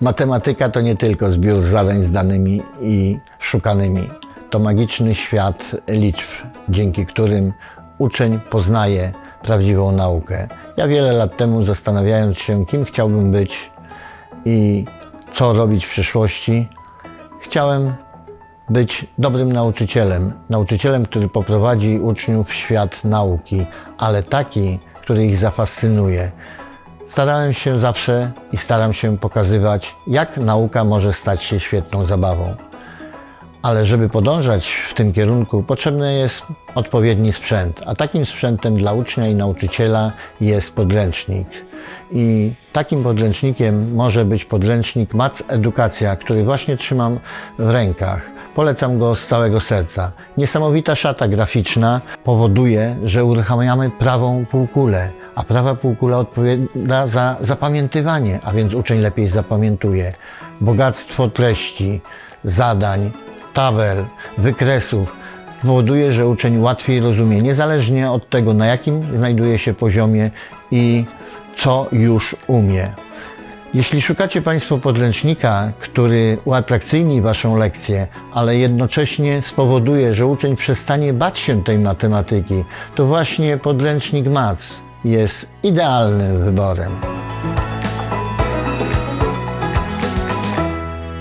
Matematyka to nie tylko zbiór zadań zdanymi i szukanymi. To magiczny świat liczb, dzięki którym uczeń poznaje prawdziwą naukę. Ja wiele lat temu zastanawiając się, kim chciałbym być i co robić w przyszłości, chciałem być dobrym nauczycielem. Nauczycielem, który poprowadzi uczniów w świat nauki, ale taki, który ich zafascynuje. Starałem się zawsze i staram się pokazywać, jak nauka może stać się świetną zabawą. Ale żeby podążać w tym kierunku, potrzebny jest odpowiedni sprzęt, a takim sprzętem dla ucznia i nauczyciela jest podręcznik. I takim podręcznikiem może być podręcznik Mac Edukacja, który właśnie trzymam w rękach. Polecam go z całego serca. Niesamowita szata graficzna powoduje, że uruchamiamy prawą półkulę, a prawa półkula odpowiada za zapamiętywanie, a więc uczeń lepiej zapamiętuje. Bogactwo treści, zadań, tabel, wykresów powoduje, że uczeń łatwiej rozumie, niezależnie od tego, na jakim znajduje się poziomie i co już umie. Jeśli szukacie Państwo podręcznika, który uatrakcyjni Waszą lekcję, ale jednocześnie spowoduje, że uczeń przestanie bać się tej matematyki, to właśnie podręcznik MAC jest idealnym wyborem.